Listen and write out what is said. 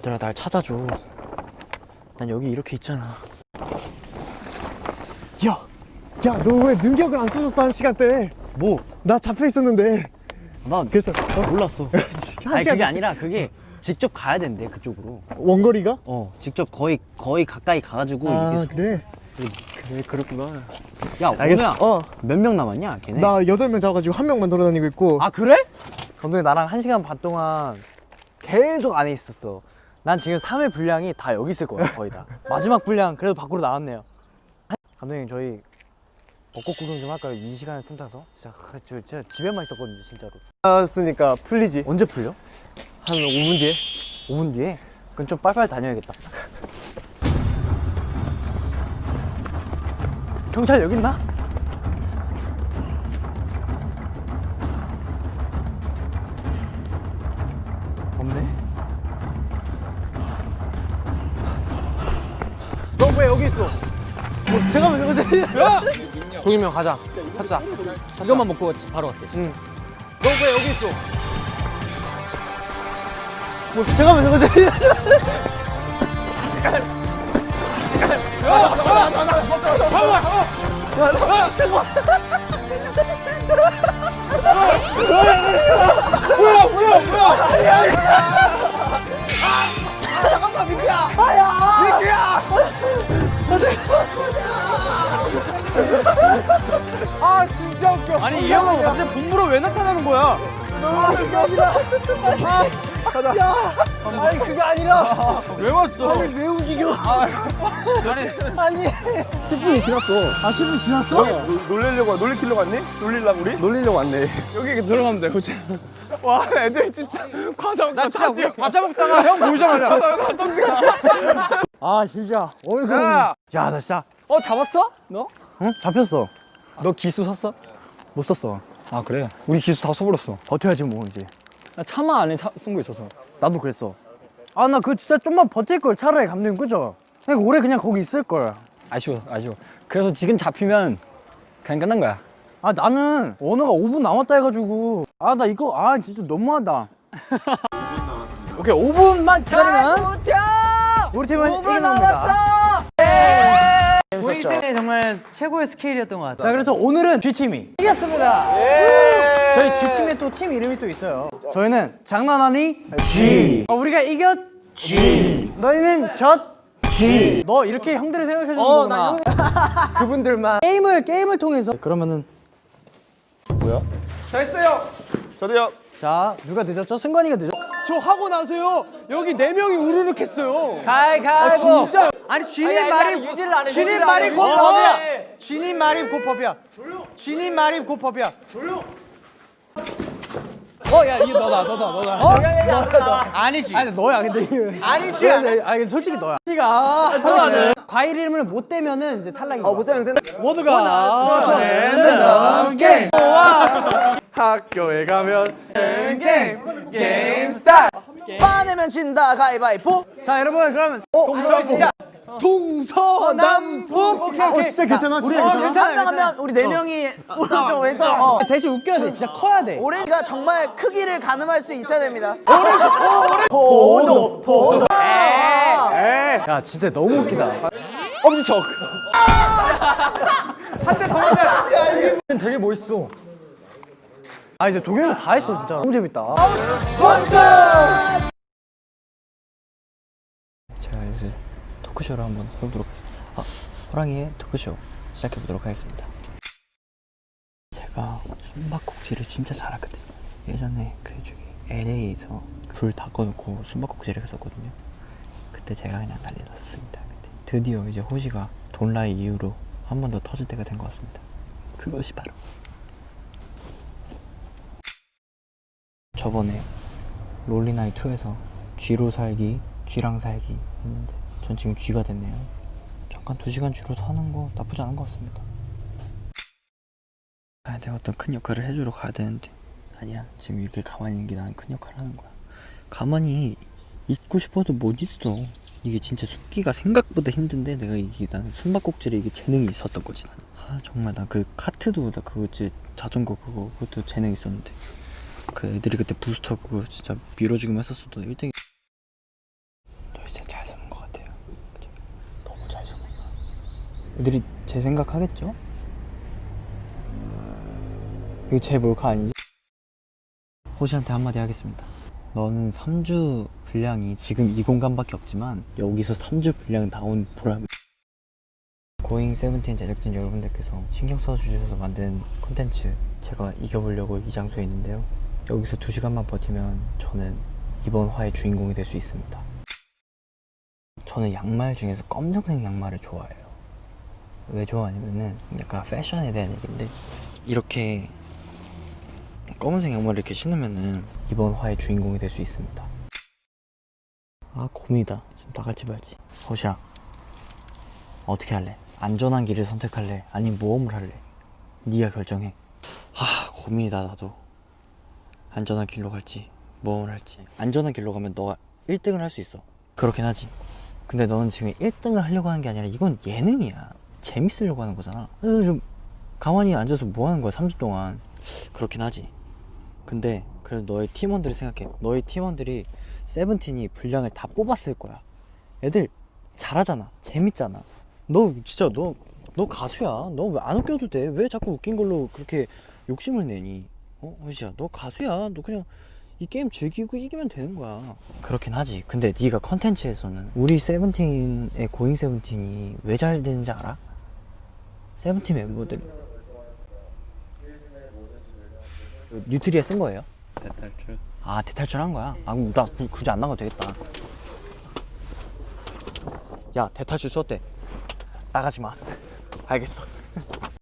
얘들아 날 찾아줘 난 여기 이렇게 있잖아 야, 야, 너 왜 능력을 안 써줬어 한 시간대? 뭐? 나 잡혀 있었는데. 난 그래서 어? 몰랐어 한 아니 시간 그게 됐어. 아니라 그게 직접 가야 된대 그쪽으로 원거리가? 어 직접 거의 거의 가까이 가가지고 아 이게 그래. 그래 그렇구나 야 알겠어. 어, 몇 명 남았냐 걔네 나 여덟 명 잡아가지고 한 명만 돌아다니고 있고. 아 그래? 감독님 나랑 한 시간 반 동안 계속 안에 있었어 난 지금 3회 분량이 다 여기 있을 거야 거의 다 마지막 분량 그래도 밖으로 나왔네요 감독님 저희 벚꽃 구경 좀 할까요? 이 시간에 틈타서 진짜 아, 저 진짜 집에만 있었거든요 진짜로 나왔으니까 풀리지. 언제 풀려? 한 5분 뒤에. 5분 뒤에? 그럼 좀 빨리빨리 다녀야겠다 경찰 여기 있나? 잠깐만 잠깐만 동이형 가자. 찾자. 이것만 먹고 바로 갈게. 응. 너왜 여기 있어? 뭐, 잠깐만, 잠깐만. 아니, 이 형은 갑자기 본부로 왜 나타나는 거야? 아니 그게 아니라. 왜 왔어? 아니 왜 움직여? 아니, 10분이 지났어. 아, 10분 지났어? 놀리려고 놀리키려고 왔니? 놀리려고 우리? 놀리려고 왔네. 여기 들어가면 돼. 그치? 와 애들 진짜 과자 나 진짜 우리 과자 먹다가 형 보이자마자. 아, 진짜. 어이구. 야! 야, 나 진짜. 어 잡았어? 너? 응? 잡혔어. 너 기수 샀어? 못 썼어. 아 그래. 우리 기수 다 써버렸어. 버텨야지, 뭐, 이제. 나 차마 안에 쓴 거 있어서. 나도 그랬어. 아, 나 그거 진짜 좀만 버틸 걸 차라리 감독님, 그죠? 그냥 오래 그냥 거기 있을 걸. 아쉬워, 아쉬워. 그래서 지금 잡히면 그냥 끝난 거야. 아, 나는 언어가 5분 남았다 해가지고. 아, 나 이거, 아, 진짜 너무하다. 오케이, 5분만 기다리면 우리 팀은 이기는 겁니다. 우리 생에 정말 최고의 스케일이었던 것 같아요. 자, 그래서 오늘은 G팀이 이겼습니다. 저희 G팀에 또팀 이름이 또 있어요. 저희는 장난하니 G. 어, 우리가 이겼 G. 너희는 졌 G. 너 이렇게 형들을 생각해 주는 거구나. 그분들만. 게임을 게임을 통해서 그러면은. 저도요. 자 누가 늦었죠? 승관이가 늦었. 저 하고 나서요 여기 네 명이 우르륵했어요. 가위가위보. 진짜. 아니 쥐님 말이 유지를 안 해. 쥐님 말이 곧 법이야. 쥐님 말이 곧 법이야. 쥐님 말이 곧 법이야. 조용. 어, 야, 이거 너다, 너다, 너다. 어? 너다. 아니지. 아니, 너야, 근데 이거. 아니지. 아니, 솔직히 너야. 네가 하는 과일 이름을 못 대면은 이제 탈락이야. 어, 못 대면 된다. 모두가 게임. 학교에 가면 게임. 게임 스타트. 빠내면 진다 가위바위보. 자, 여러분, 그러면 동서남북. 동서남북. 오케이, 어 진짜 괜찮아. 우리 진짜 괜찮아. 하면 우리 네 명이 오른쪽 왼쪽. 어. 대신 웃겨야 돼. 진짜 커야 돼. 올해가 정말 크기를 가늠할 수 있어야 됩니다. 포도 포도. 야 진짜 너무 웃기다. 엄지척. 한대 더 맞아. 야 이게 되게 멋있어. 아 이제 동현이가 다 했어 진짜. 너무 재밌다 제가 요새 토크쇼를 한번 해보도록 하겠습니다. 아 호랑이의 토크쇼 시작해보도록 하겠습니다. 제가 숨바꼭질을 진짜 잘하거든요. 예전에 그 저기 LA에서 불 다 꺼놓고 숨바꼭질을 했었거든요. 그때 제가 그냥 난리 났습니다. 드디어 이제 호시가 돈라이 이후로 한 번 더 터질 때가 된 것 같습니다. 그것이 바로 저번에 롤리나이 2에서 쥐로 살기, 쥐랑 살기 했는데 전 지금 쥐가 됐네요. 잠깐 2시간 쥐로 사는 거 나쁘지 않은 것 같습니다. 아, 내가 어떤 큰 역할을 해주러 가야 되는데 아니야 지금 이렇게 가만히 있는 게 나는 큰 역할을 하는 거야. 가만히 있고 싶어도 못 있어. 이게 진짜 숨기가 생각보다 힘든데 내가 이게 나는 숨바꼭질에 이게 재능이 있었던 거지 나는. 아 정말 나 그 카트도 나 그거 지 자전거 그거 그것도 재능 있었는데 그 애들이 그때 부스터 그거 진짜 밀어주기만 했었어도 1등 애들이 제 생각하겠죠? 이거 제 몰카 아니지? 호시한테 한마디 하겠습니다. 너는 3주 분량이 지금 이 공간밖에 없지만 여기서 3주 분량 나온 보람이 고잉 세븐틴 제작진 여러분들께서 신경 써주셔서 만든 콘텐츠 제가 이겨보려고 이 장소에 있는데요. 여기서 2시간만 버티면 저는 이번 화의 주인공이 될 수 있습니다. 저는 양말 중에서 검정색 양말을 좋아해요. 왜 좋아하냐면은 약간 패션에 대한 얘기인데 이렇게 검은색 양말을 이렇게 신으면은 이번 화의 주인공이 될 수 있습니다. 아 고민이다. 지금 나갈지 말지. 호시야 어떻게 할래? 안전한 길을 선택할래? 아니면 모험을 할래? 네가 결정해. 하 고민이다 나도. 안전한 길로 갈지 모험을 할지. 안전한 길로 가면 너가 1등을 할 수 있어. 그렇긴 하지. 근데 너는 지금 1등을 하려고 하는 게 아니라 이건 예능이야. 재밌으려고 하는 거잖아. 그래서 좀 가만히 앉아서 뭐 하는 거야 3주 동안. 그렇긴 하지. 근데 그래도 너의 팀원들을 생각해. 너의 팀원들이 세븐틴이 분량을 다 뽑았을 거야. 애들 잘하잖아. 재밌잖아. 너 진짜 너 너 가수야. 너 왜 안 웃겨도 돼? 왜 자꾸 웃긴 걸로 그렇게 욕심을 내니? 어, 호시야, 너 가수야. 너 그냥 이 게임 즐기고 이기면 되는 거야. 그렇긴 하지. 근데 네가 컨텐츠에서는 우리 세븐틴의 고잉 세븐틴이 왜 잘 되는지 알아? 세븐틴 멤버들이 뉴트리에 쓴 거예요? 대탈출. 아 대탈출 한 거야? 아 그럼 나 구- 굳이 안 나가도 되겠다 야 대탈출 썼대 나가지 마 알겠어